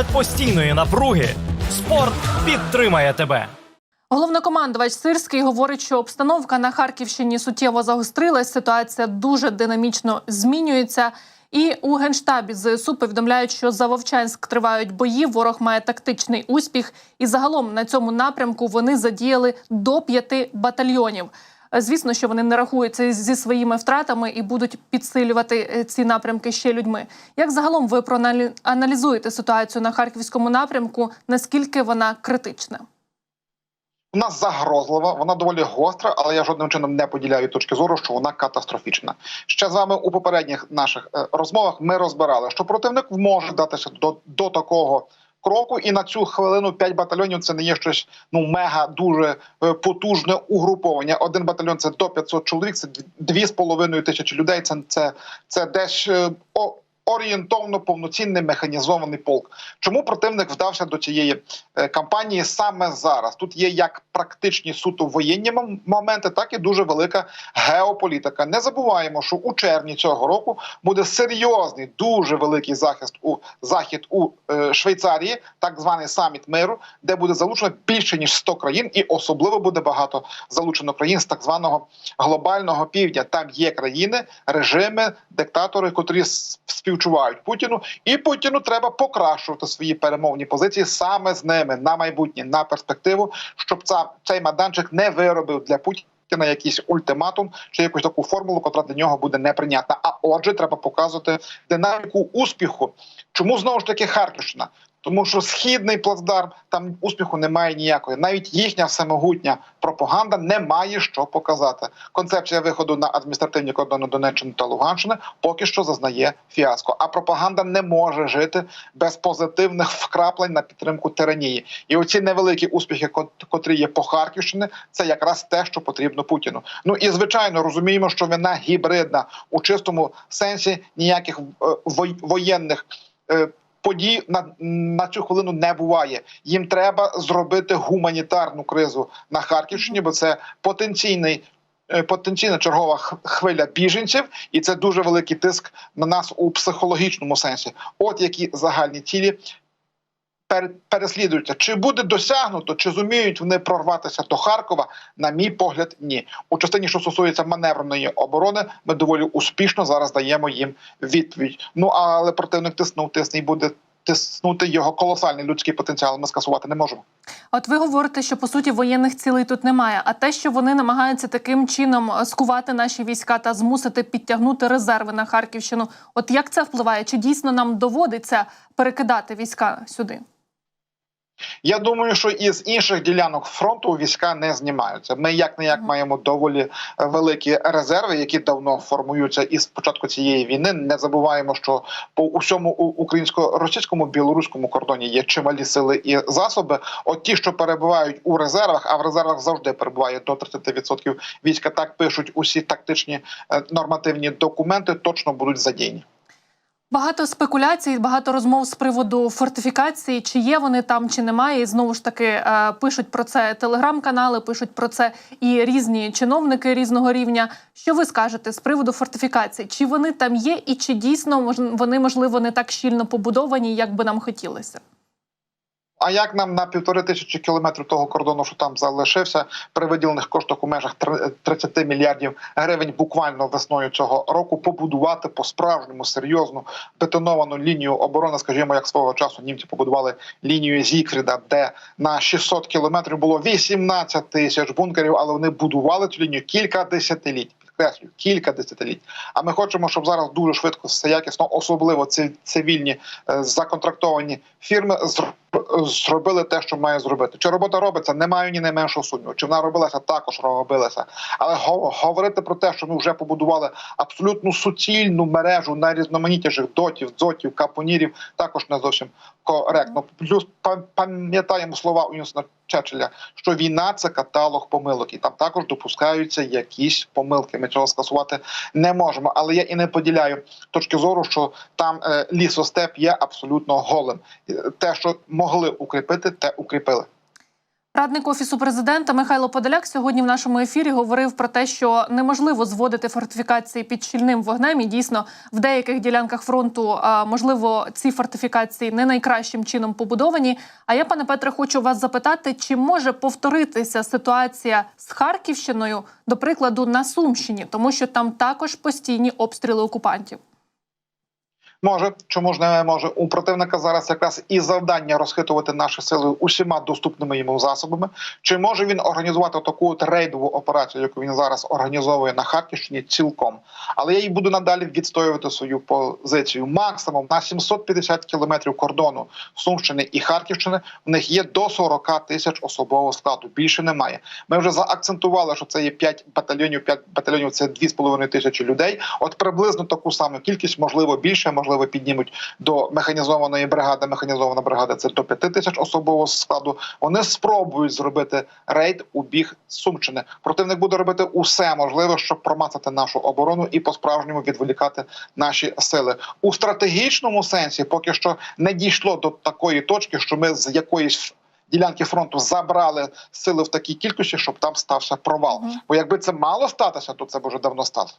Серед постійної напруги спорт підтримає тебе. Головнокомандувач Сирський говорить, що обстановка на Харківщині суттєво загострилась. Ситуація дуже динамічно змінюється. І у генштабі ЗСУ повідомляють, що за Вовчанськ тривають бої. Ворог має тактичний успіх, і загалом на цьому напрямку вони задіяли до п'яти батальйонів. Е, Звісно, що вони не рахуються зі своїми втратами і будуть підсилювати е, ці напрямки ще людьми. Як загалом ви проаналізуєте ситуацію на харківському напрямку? Наскільки вона критична? Вона загрозлива, вона доволі гостра, але я жодним чином не поділяю точки зору, що вона катастрофічна. Ще з вами у попередніх наших е, розмовах ми розбирали, що противник може датися до, до такого кроку, і на цю хвилину 5 батальйонів це не є щось ну мега дуже е, потужне угруповання. Один батальйон це до 500 чоловік, це дві з половиною тисячі людей. Це це, це десь е, о, орієнтовно повноцінний механізований полк. Чому противник вдався до цієї е, кампанії саме зараз? Тут є як практичні суто воєнні моменти, так і дуже велика геополітика. Не забуваємо, що у червні цього року буде серйозний, дуже великий захист у захід у е, Швейцарії, так званий саміт миру, де буде залучено більше ніж 100 країн, і особливо буде багато залучено країн з так званого глобального півдня. Там є країни, режими, диктатори, котрі с- співчувають Путіну, і Путіну треба покращувати свої перемовні позиції саме з ними на майбутнє, на перспективу, щоб ця цей майданчик не виробив для Путіна. На якийсь ультиматум чи якусь таку формулу, яка для нього буде неприйнятна. А отже, треба показувати динаміку успіху. Чому знову ж таки Харківщина? Тому що східний плацдарм там успіху немає ніякої. Навіть їхня всемогутня пропаганда не має що показати. Концепція виходу на адміністративні кордони Донеччини та Луганщини поки що зазнає фіаско. А пропаганда не може жити без позитивних вкраплень на підтримку тиранії. І оці невеликі успіхи, кот- котрі є по Харківщині, це якраз те, що потрібно Путіну. Ну і звичайно розуміємо, що вина гібридна у чистому сенсі ніяких е, воєнних. Подій на, на цю хвилину не буває. Їм треба зробити гуманітарну кризу на Харківщині, бо це потенційний. е, Потенційна чергова хвиля біженців, і це дуже великий тиск на нас у психологічному сенсі. От які загальні цілі переслідуються. Чи буде досягнуто, чи зуміють вони прорватися до Харкова? На мій погляд, ні. У частині, що стосується маневреної оборони, ми доволі успішно зараз даємо їм відповідь. Ну але противник тиснув, тисне і буде тиснути його колосальний людський потенціал. Ми скасувати не можемо. От ви говорите, що по суті воєнних цілей тут немає. А те, що вони намагаються таким чином е, скувати наші війська та змусити підтягнути резерви на Харківщину, от як це впливає? Чи дійсно нам доводиться перекидати війська сюди? Я думаю, що із інших ділянок фронту війська не знімаються. Ми як не як маємо доволі е, великі резерви, які давно формуються із початку цієї війни. Не забуваємо, що по усьому українсько-російському білоруському кордоні є чималі сили і засоби. От ті, що перебувають у резервах, а в резервах завжди перебуває до 30% війська. Так пишуть усі тактичні е, нормативні документи, точно будуть задіяні. Багато спекуляцій, багато розмов з приводу фортифікації, чи є вони там, чи немає. І знову ж таки е, пишуть про це телеграм-канали, пишуть про це і різні чиновники різного рівня. Що ви скажете з приводу фортифікацій? Чи вони там є, і чи дійсно вони можливо не так щільно побудовані, як би нам хотілося? А як нам на півтори тисячі кілометрів того кордону, що там залишився, при виділених коштах у межах три- 30 мільярдів гривень, буквально весною цього року побудувати по справжньому серйозну бетоновану лінію оборони, скажімо, як свого часу німці побудували лінію Зікфріда, де на 600 кілометрів було 18 тисяч бункерів, але вони будували цю лінію кілька десятиліть. Підкреслюю, кілька десятиліть. А ми хочемо, щоб зараз дуже швидко все якісно, особливо ці цивільні е, законтрактовані фірми зр- зробили те, що має зробити. Чи робота робиться? Не маю ні найменшого сумніву. Чи вона робилася? Також робилася. Але говорити про те, що ми вже побудували абсолютну суцільну мережу найрізноманітніших дотів, дзотів, капонірів, також не зовсім коректно. Плюс пам'ятаємо слова Уінстона Черчилля, що війна це каталог помилок, і там також допускаються якісь помилки. Ми цього скасувати не можемо. Але я і не поділяю точки зору, що там е, лісостеп є абсолютно голим. Е, Те, що могли укріпити, те укріпили. Радник офісу президента Михайло Подоляк сьогодні в нашому ефірі говорив про те, що неможливо зводити фортифікації під щільним вогнем. І дійсно в деяких ділянках фронту можливо ці фортифікації не найкращим чином побудовані. А я, пане Петре, хочу вас запитати, чи може повторитися ситуація з Харківщиною, до прикладу, на Сумщині, тому що там також постійні обстріли окупантів. Може, чому ж не може у противника зараз якраз і завдання розхитувати наші сили усіма доступними йому засобами? Чи може він організувати таку от рейдову операцію, яку він зараз організовує на Харківщині, цілком? Але я й буду надалі відстоювати свою позицію. Максимум на 750 кілометрів кордону Сумщини і Харківщини в них є до 40 тисяч особового складу. Більше немає. Ми вже заакцентували, що це є 5 батальйонів. 5 батальйонів це 2,5 тисячі людей. От приблизно таку саму кількість, можливо, більше, можливо, піднімуть до механізованої бригади. Механізована бригада це до 5 тисяч особового складу. Вони спробують зробити рейд у біг Сумщини. Противник буде робити усе можливе, щоб промацати нашу оборону і по справжньому відволікати наші сили у стратегічному сенсі. Поки що не дійшло до такої точки, що ми з якоїсь ділянки фронту забрали сили в такій кількості, щоб там стався провал. Бо якби це мало статися, то це б уже давно сталося.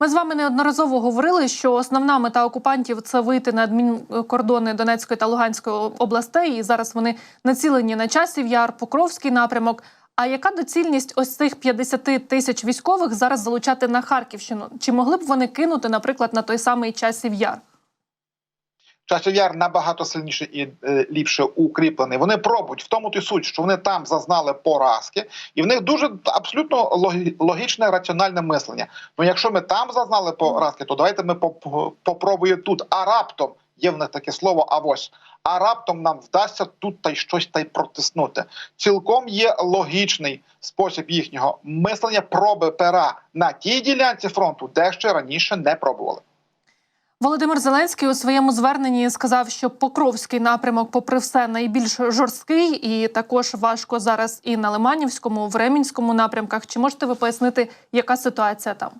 Ми з вами неодноразово говорили, що основна мета окупантів це вийти на адмінкордони Донецької та Луганської областей. І зараз вони націлені на часів яр, Покровський напрямок. А яка доцільність ось цих 50 тисяч військових зараз залучати на Харківщину? Чи могли б вони кинути, наприклад, на той самий часів яр? Часів яр набагато сильніше і е, ліпше укріплений. Вони пробують в тому то й суть, що вони там зазнали поразки, і в них дуже абсолютно логічне раціональне мислення. Ну якщо ми там зазнали поразки, то давайте ми поп- попробуємо тут. А раптом є в них таке слово авось. А раптом нам вдасться тут та й щось та й протиснути. Цілком є логічний спосіб їхнього мислення проби пера на тій ділянці фронту, де ще раніше не пробували. Володимир Зеленський у своєму зверненні сказав, що Покровський напрямок, попри все, найбільш жорсткий, і також важко зараз і на Лиманівському, в Ремінському напрямках. Чи можете ви пояснити, яка ситуація там?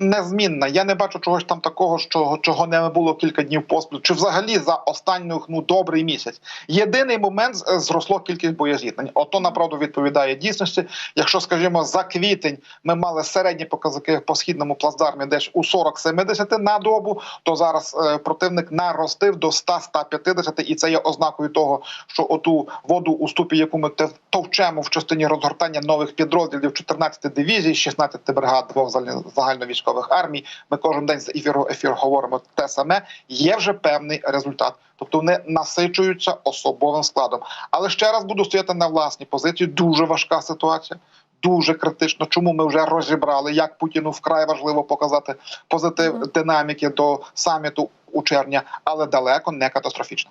Незмінна. Я не бачу чогось там такого, що чого не було кілька днів поспіль, чи взагалі за останню ну добрий місяць. Єдиний момент зросло кількість боєзіткнень. Ото направду відповідає дійсності. Якщо, скажімо, за квітень ми мали середні показники по східному плацдармі десь у 40-70 на добу, то зараз е, противник наростив до 100-150, і це є ознакою того, що оту воду у ступі, яку ми товчемо в частині розгортання нових підрозділів 14 дивізій, 16 бригад двох загальні- загальновійськових армій. Ми кожен день з ефіру ефір говоримо те саме. Є вже певний результат. Тобто вони насичуються особовим складом. Але ще раз буду стояти на власній позиції. Дуже важка ситуація. Дуже критично, чому ми вже розібрали, як Путіну вкрай важливо показати позитив динаміки до саміту у червня, але далеко не катастрофічно.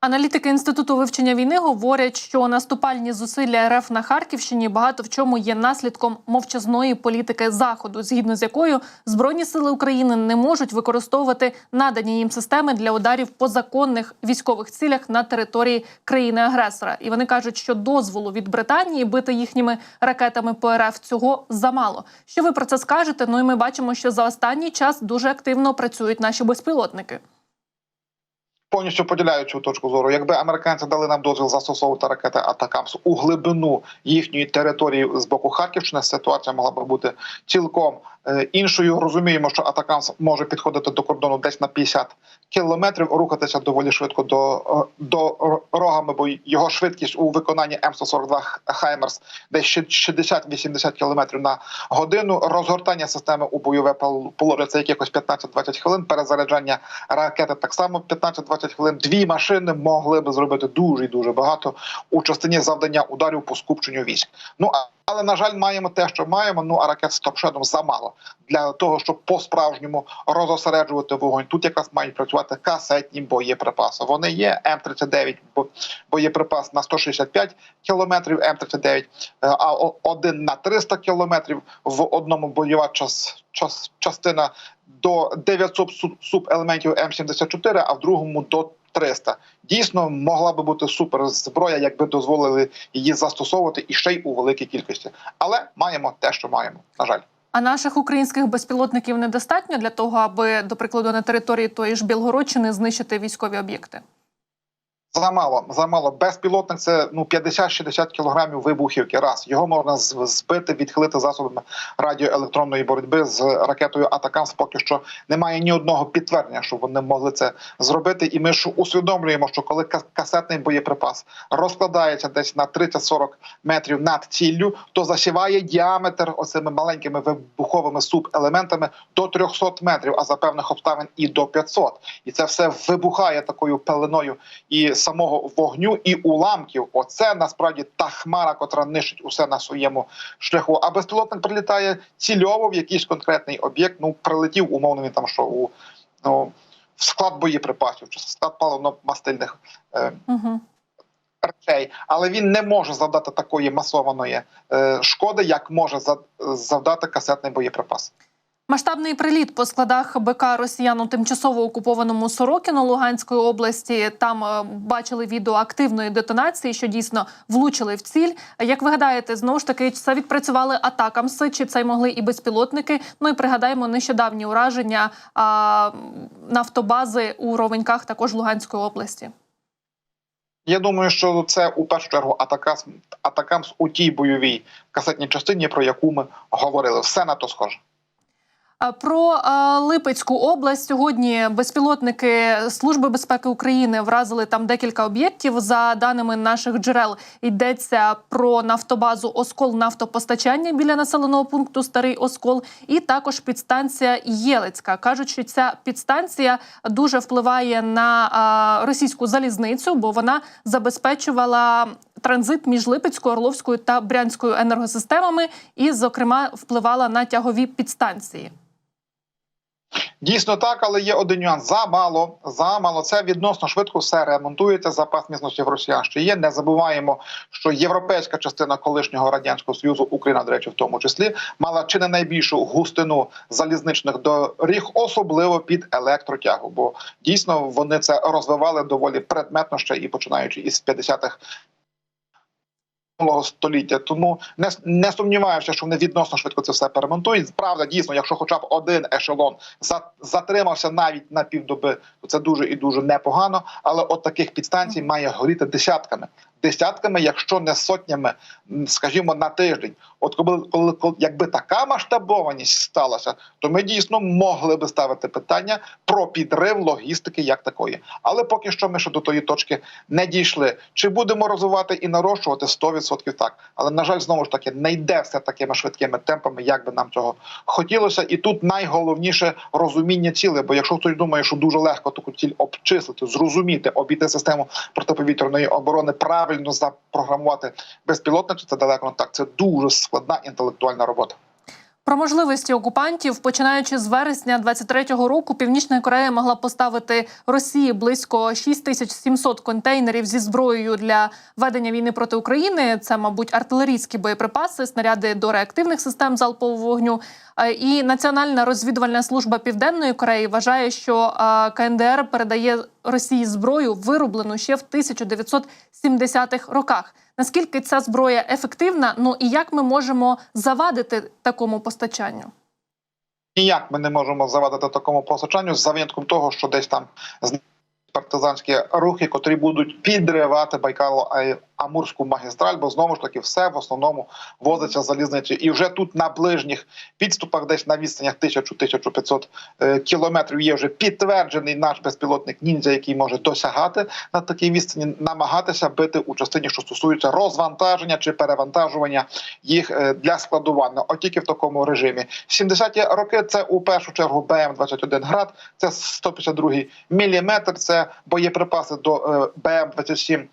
Аналітики інституту вивчення війни говорять, що наступальні зусилля РФ на Харківщині багато в чому є наслідком мовчазної політики заходу, згідно з якою збройні сили України не можуть використовувати надані їм системи для ударів по законних військових цілях на території країни-агресора. І вони кажуть, що дозволу від Британії бити їхніми ракетами по РФ цього замало. Що ви про це скажете? Ну і ми бачимо, що за останній час дуже активно працюють наші безпілотники. Повністю поділяю цю точку зору. Якби американці дали нам дозвіл застосовувати ракети Атакамс у глибину їхньої території з боку Харківщини, ситуація могла би бути цілком іншою. Розуміємо, що Атакамс може підходити до кордону десь на 50 кілометрів, рухатися доволі швидко до, е, до рогами, бо його швидкість у виконанні М142 Хаймерс десь ще 60-80 кілометрів на годину. Розгортання системи у бойове пол- це якихось 15-20 хвилин. Перезаряджання ракети так само 15-20 хвилин. Дві машини могли би зробити дуже дуже багато у частині завдання ударів по скупченню військ. Ну а але на жаль, маємо те, що маємо. Ну а ракет з торшедом замало для того, щоб по справжньому розосереджувати вогонь. Тут якраз мають працювати касетні боєприпаси. Вони є М39 бо- боєприпас на 165 кілометрів, М39, е, а один на 300 кілометрів в одному бойова час, час частина до 900 суб- субелементів М74, а в другому до 300. Дійсно, могла би бути суперзброя, якби дозволили її застосовувати і ще й у великій кількості. Але маємо те, що маємо. На жаль. А наших українських безпілотників недостатньо для того, аби, до прикладу, на території тої ж Білгородщини знищити військові об'єкти. Замало, замало. Безпілотник це ну 50-60 кілограмів вибухівки. Раз його можна збити, відхилити засобами радіоелектронної боротьби з ракетою Атакамс. Поки що немає ні одного підтвердження, що вони могли це зробити. І ми ж усвідомлюємо, що коли касетний боєприпас розкладається десь на 30-40 метрів над ціллю, то засіває діаметр оцими маленькими вибуховими субелементами до 300 метрів, а за певних обставин і до 500. І це все вибухає такою пеленою і самого вогню, і уламків. Оце насправді та хмара, котра нищить усе на своєму шляху. А безпілотник прилітає цільово в якийсь конкретний об'єкт. Ну прилетів умовно він там, що у ну, в склад боєприпасів чи склад паливно-мастильних е, Угу. речей, але він не може завдати такої масованої е, шкоди, як може завдати касетний боєприпас. Масштабний приліт по складах БК Росіян у тимчасово окупованому Сорокіно Луганської області. Там е, бачили відео активної детонації, що дійсно влучили в ціль. Як ви гадаєте, знову ж таки це відпрацювали атакамси, чи це могли і безпілотники? Ну і пригадаємо нещодавні ураження а, нафтобази у Ровеньках, також Луганської області. Я думаю, що це у першу чергу атакамс, атакамс у тій бойовій касетній частині, про яку ми говорили. Все на то схоже. Про Липецьку область сьогодні безпілотники Служби безпеки України вразили там декілька об'єктів. За даними наших джерел, йдеться про нафтобазу Оскол нафтопостачання біля населеного пункту Старий Оскол, і також підстанція Єлицька. кажуть, що ця підстанція дуже впливає на російську залізницю, бо вона забезпечувала транзит між Липецькою, Орловською та Брянською енергосистемами, і, зокрема, впливала на тягові підстанції. Дійсно так, але є один нюанс. Замало, замало. Це відносно швидко все ремонтується. Запас міцності росіян ще є. Не забуваємо, що європейська частина колишнього радянського союзу, Україна, до речі, в тому числі, мала чи не найбільшу густину залізничних доріг, особливо під електротягу. Бо дійсно вони це розвивали доволі предметно ще і починаючи із 50-х минулого століття. Тому не, не сумніваюся, що вони відносно швидко це все перемонтують. Правда, дійсно, якщо хоча б один ешелон за, затримався навіть на півдоби, то це дуже і дуже непогано. Але от таких підстанцій має горіти десятками. Десятками, якщо не сотнями, скажімо, на тиждень. От коли, коли, коли якби така масштабованість сталася, то ми дійсно могли би ставити питання про підрив логістики як такої. Але поки що ми ще до тої точки не дійшли. Чи будемо розвивати і нарощувати 100% так. Але на жаль, знову ж таки не йде все такими швидкими темпами, як би нам цього хотілося. І тут найголовніше розуміння цілей. Бо якщо хтось думає, що дуже легко таку ціль обчислити, зрозуміти, обійти систему протиповітряної оборони, правильно запрограмувати безпілотник, то це далеко не так. Це дуже складна інтелектуальна робота. Про можливості окупантів, починаючи з вересня 23-го року, Північна Корея могла поставити Росії близько 6700 контейнерів зі зброєю для ведення війни проти України. Це, мабуть, артилерійські боєприпаси, снаряди до реактивних систем залпового вогню. Е, І Національна розвідувальна служба Південної Кореї вважає, що е, КНДР передає Росії зброю, вироблену ще в 1970-х роках. Наскільки ця зброя ефективна? Ну і як ми можемо завадити такому постачанню? Ніяк ми не можемо завадити такому постачанню за винятком того, що десь там партизанські рухи, котрі будуть підривати Байкало Амурську магістраль, бо знову ж таки все в основному возиться залізницею. І вже тут на ближніх підступах, десь на відстанях 1000-1500 е, кілометрів, є вже підтверджений наш безпілотник ніндзя, який може досягати на такій відстані, намагатися бити у частині, що стосується розвантаження чи перевантажування їх е, для складування. От тільки в такому режимі. 70-ті роки це у першу чергу БМ-21 град, це 152 міліметр, це боєприпаси до е, БМ-27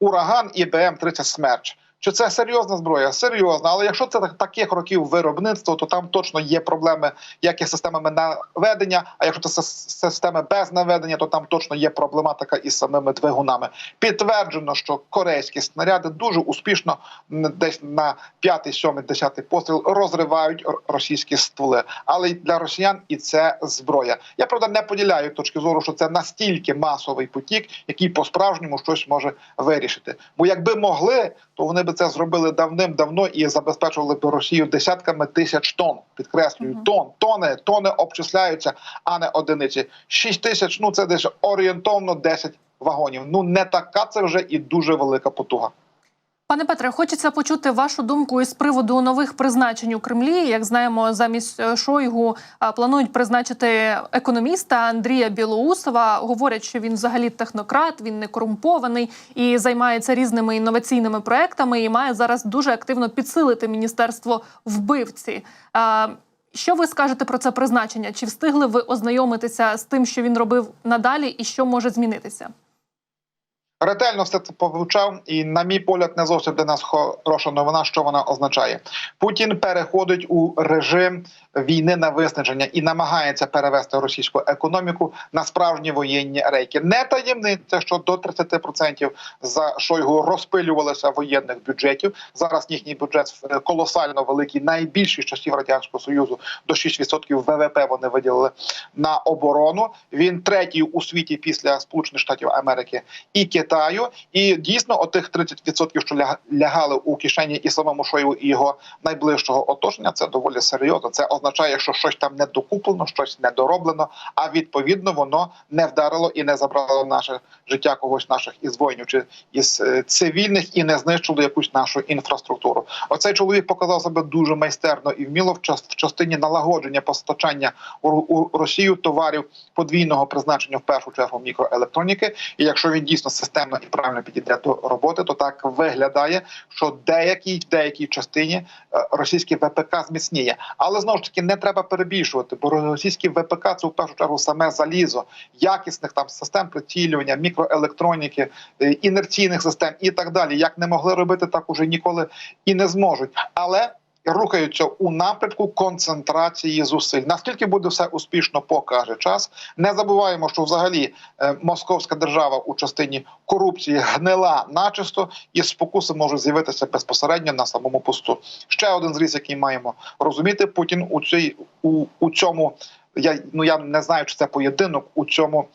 ураган і ДМ-30 смерч. Чи це серйозна зброя? Серйозна, але якщо це таких років виробництва, то там точно є проблеми, як із системами наведення. А якщо це системи без наведення, то там точно є проблематика із самими двигунами. Підтверджено, що корейські снаряди дуже успішно десь на 5, 7, 10 постріл розривають російські стволи. Але для росіян і це зброя. Я правда не поділяю точки зору, що це настільки масовий потік, який по-справжньому щось може вирішити. Бо якби могли, то вони би це зробили давним-давно і забезпечували б Росію десятками тисяч тонн. Підкреслюю, Мгм. тонн, тони, тони обчисляються, а не одиниці. Шість тисяч, ну це десь орієнтовно 10 вагонів. Ну не така це вже і дуже велика потуга. Пане Петре, хочеться почути вашу думку із приводу нових призначень у Кремлі. Як знаємо, замість Шойгу е, планують призначити економіста Андрія Білоусова. Говорять, що він взагалі технократ, він не корумпований і займається різними інноваційними проектами. І має зараз дуже активно підсилити міністерство вбивці. Що ви скажете про це призначення? Чи встигли ви ознайомитися з тим, що він робив надалі, і що може змінитися? Ретельно все це повивчав, і, на мій погляд, не зовсім для нас хороша новина, що вона означає. Путін переходить у режим війни на виснаження і намагається перевести російську економіку на справжні воєнні рейки. Не таємниця, що до 30% за Шойгу розпилювалися воєнних бюджетів. Зараз їхній бюджет колосально великий, найбільший з часів радянського союзу. До 6% ВВП вони виділили на оборону. Він третій у світі після Сполучених Штатів Америки і Китаю. І дійсно, отих 30%, що ляг- лягали у кишені і самому Шойгу, і його найближчого оточення, це доволі серйозно. Це означає, що щось там не докуплено, щось недороблено, а відповідно воно не вдарило і не забрало наше життя когось наших із воїнів чи із е, цивільних і не знищило якусь нашу інфраструктуру. Оцей чоловік показав себе дуже майстерно і вміло в час частині налагодження постачання у, Росію товарів подвійного призначення в першу чергу мікроелектроніки. І якщо він дійсно системно і правильно підійде до роботи, то так виглядає, що деякій деякій частині е, російський ВПК зміцніє. Але знову ж таки не треба перебільшувати, бо російські ВПК це в першу чергу саме залізо якісних там систем прицілювання, мікроелектроніки, е, інерційних систем і так далі. Як не могли робити, так уже ніколи і не зможуть. Але рухаються у напрямку концентрації зусиль. Наскільки буде все успішно, покаже час. Не забуваємо, що взагалі е, московська держава у частині корупції гнила начисто, і спокуси можуть з'явитися безпосередньо на самому посту. Ще один зріз, який маємо розуміти, Путін у цій у, у цьому. Я ну я не знаю, чи це поєдинок у цьому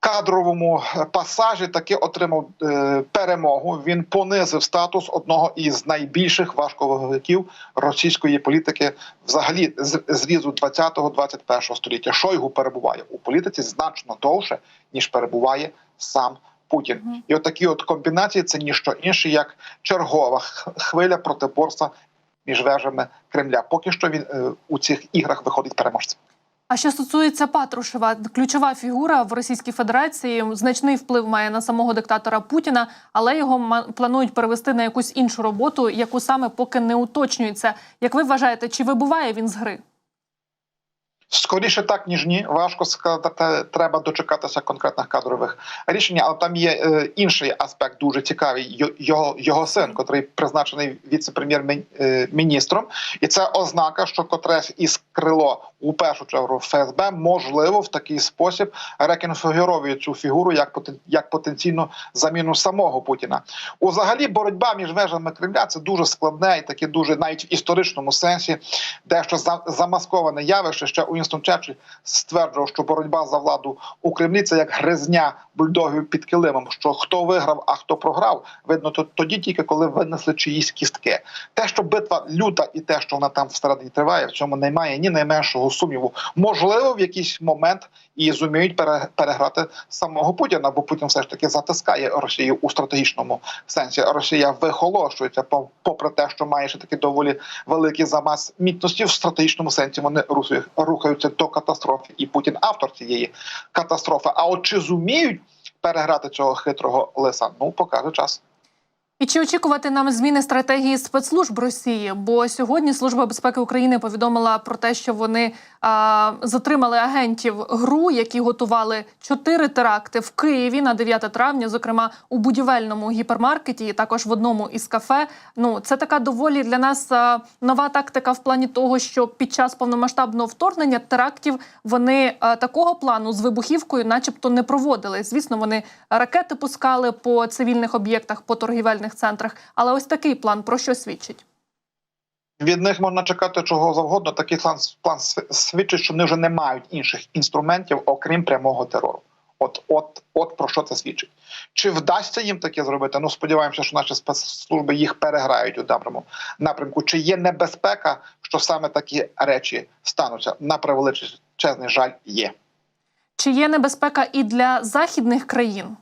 кадровому пасажі таки отримав е, перемогу. Він понизив статус одного із найбільших важковаговиків російської політики, взагалі з зрізу 20-21 століття. Шойгу перебуває у політиці значно довше ніж перебуває сам. Путін і от такі от комбінації це ніщо інше, як чергова хвиля протиборства між вежами Кремля. Поки що він е, у цих іграх виходить переможцем. А що стосується Патрушева, ключова фігура в Російській Федерації значний вплив має на самого диктатора Путіна, але його планують перевести на якусь іншу роботу, яку саме поки не уточнюється. Як ви вважаєте, чи вибуває він з гри? Скоріше так ніж ні. Важко сказати. Треба дочекатися конкретних кадрових рішень. Але там є е, інший аспект, дуже цікавий. Його його син, котрий призначений віце-прем'єр-міністром, і це ознака, що котресь із крило у першу чергу ФСБ можливо в такий спосіб реконфігуровує цю фігуру як як потенційну заміну самого Путіна. Узагалі, боротьба між вежами Кремля це дуже складне і таке дуже навіть в історичному сенсі, дещо за- замасковане явище. Ще Уінстон Черчилль стверджував, що боротьба за владу у Кремлі це як гризня бульдогів під килимом. Що хто виграв, а хто програв, видно то- тоді тільки коли винесли чиїсь кістки. Те, що битва люта, і те, що вона там всередині триває, в цьому немає ні найменшого сумніву. Можливо, в якийсь момент і зуміють пере- переграти самого Путіна, бо Путін все ж таки затискає Росію у стратегічному сенсі. Росія вихолощується, по- попри те, що має ще таки доволі великий замас міцності в стратегічному сенсі. Вони рухають- рухаються до катастрофи, і Путін автор цієї катастрофи. А от чи зуміють переграти цього хитрого лиса? Ну покаже час. І чи очікувати нам зміни стратегії спецслужб Росії? Бо сьогодні Служба безпеки України повідомила про те, що вони а, затримали агентів ГРУ, які готували чотири теракти в Києві на 9 травня, зокрема у будівельному гіпермаркеті, і також в одному із кафе. Ну це така доволі для нас а, нова тактика в плані того, що під час повномасштабного вторгнення терактів вони а, такого плану з вибухівкою, начебто, не проводили. Звісно, вони ракети пускали по цивільних об'єктах, по торгівельних центрах. Але ось такий план про що свідчить? Від них можна чекати чого завгодно. Такий план, план свідчить, що вони вже не мають інших інструментів, окрім прямого терору. От, от, от про що це свідчить. Чи вдасться їм таке зробити? Ну сподіваємося, що наші спецслужби їх переграють у даному напрямку. Чи є небезпека, що саме такі речі стануться? На превеличезний жаль, є. Чи є небезпека і для західних країн?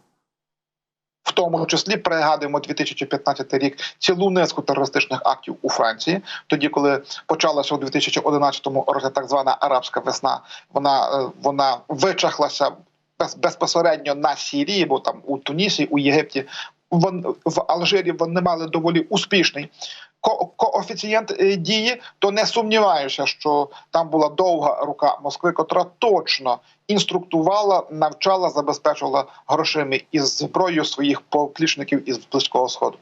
Тому числі пригадуємо 2015 рік цілу низку терористичних актів у Франції. Тоді, коли почалася у 2011 році так звана арабська весна, вона е, вона вичахлася без, безпосередньо на Сірії, бо там у Тунісі, у Єгипті. В Алжирі вони мали доволі успішний коефіцієнт е, дії, то не сумніваюся, що там була довга рука Москви, котра точно інструктувала, навчала, забезпечувала грошима і зброєю своїх поплічників із близького сходу.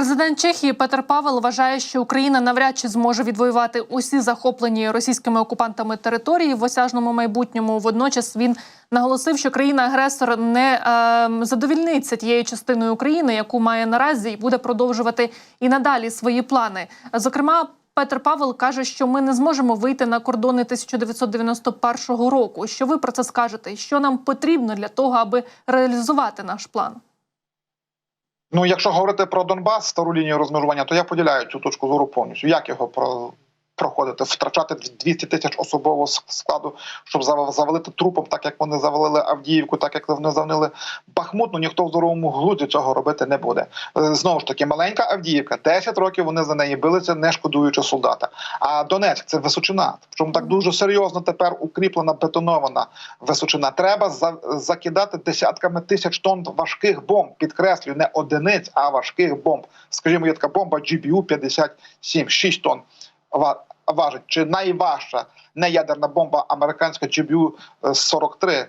Президент Чехії Петр Павел вважає, що Україна навряд чи зможе відвоювати усі захоплені російськими окупантами території в осяжному майбутньому. Водночас він наголосив, що країна-агресор не е, задовільниться тією частиною України, яку має наразі, і буде продовжувати і надалі свої плани. Зокрема. Петр Павел каже, що ми не зможемо вийти на кордони 1991 року. Що ви про це скажете? Що нам потрібно для того, аби реалізувати наш план? Ну, якщо говорити про Донбас, стару лінію розмежування, то я поділяю цю точку зору повністю. Як його про проходити, втрачати 200 тисяч особового складу, щоб зав- завалити трупом, так як вони завалили Авдіївку, так як вони завалили Бахмут, ну ніхто в здоровому глузді цього робити не буде. Е, Знову ж таки, маленька Авдіївка, 10 років вони за неї билися, не шкодуючи солдата. А Донецьк це височина. Причому так дуже серйозно тепер укріплена, бетонована височина. Треба за- закидати десятками тисяч тонн важких бомб. Підкреслюю, не одиниць, а важких бомб. Скажімо, є така бомба GBU 57, 6 тонн важить. Чи найважча неядерна бомба американська GBU 43 е,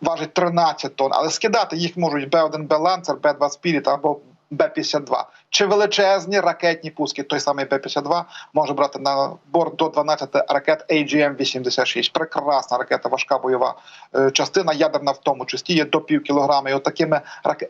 важить 13 тонн, але скидати їх можуть Б1 Б Ланцер, Б2 Spirit або Б-52. Чи величезні ракетні пуски, той самий Б-52 може брати на борт до 12 ракет AGM-86. Прекрасна ракета, важка бойова е, частина, ядерна в тому числі є до пів кілограма. І от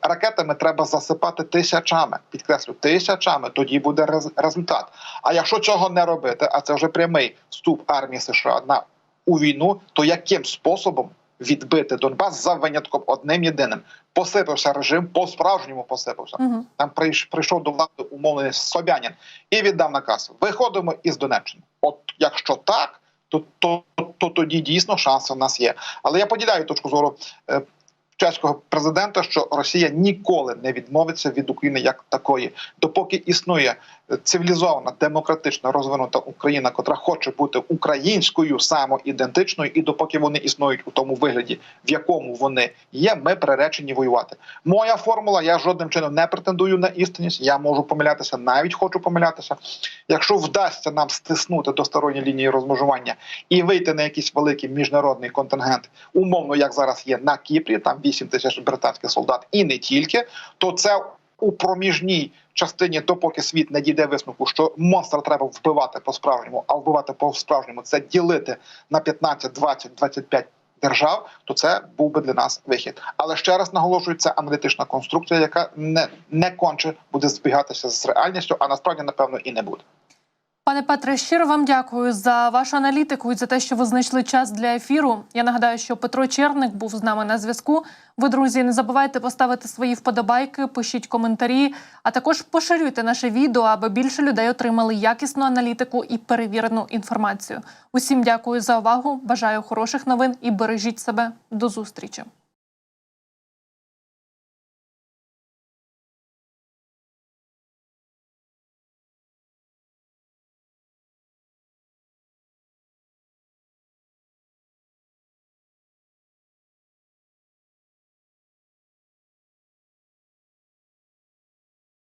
ракетами треба засипати тисячами. Підкреслю, тисячами. Тоді буде результат. А якщо цього не робити, а це вже прямий вступ армії США на у війну, то яким способом відбити Донбас за винятком одним єдиним? Посипався режим, по справжньому посипався. Угу. Там прийш- прийшов до влади умовлений Собянін і віддав наказ: виходимо із Донеччини. От якщо так, то, то, то тоді дійсно шанси в нас є. Але я поділяю точку зору. Чеського президента, що Росія ніколи не відмовиться від України як такої, допоки існує е, цивілізована, демократична, розвинута Україна, котра хоче бути українською самоідентичною, і допоки вони існують у тому вигляді, в якому вони є, ми приречені воювати. Моя формула, я жодним чином не претендую на істинність. Я можу помилятися, навіть хочу помилятися. Якщо вдасться нам стиснути до сторонньої лінії розмежування і вийти на якийсь великий міжнародний контингент, умовно як зараз є на Кіпрі, там 8 тисяч британських солдат, і не тільки, то це у проміжній частині, допоки світ не дійде висновку, що монстра треба вбивати по справжньому, а вбивати по справжньому це ділити на 15, 20, 25 держав, то це був би для нас вихід. Але ще раз наголошую, це аналітична конструкція, яка не, не конче буде збігатися з реальністю, а насправді напевно і не буде. Пане Петре, щиро вам дякую за вашу аналітику і за те, що ви знайшли час для ефіру. Я нагадаю, що Петро Черник був з нами на зв'язку. Ви, друзі, не забувайте поставити свої вподобайки, пишіть коментарі, а також поширюйте наше відео, аби більше людей отримали якісну аналітику і перевірену інформацію. Усім дякую за увагу. Бажаю хороших новин і бережіть себе. До зустрічі.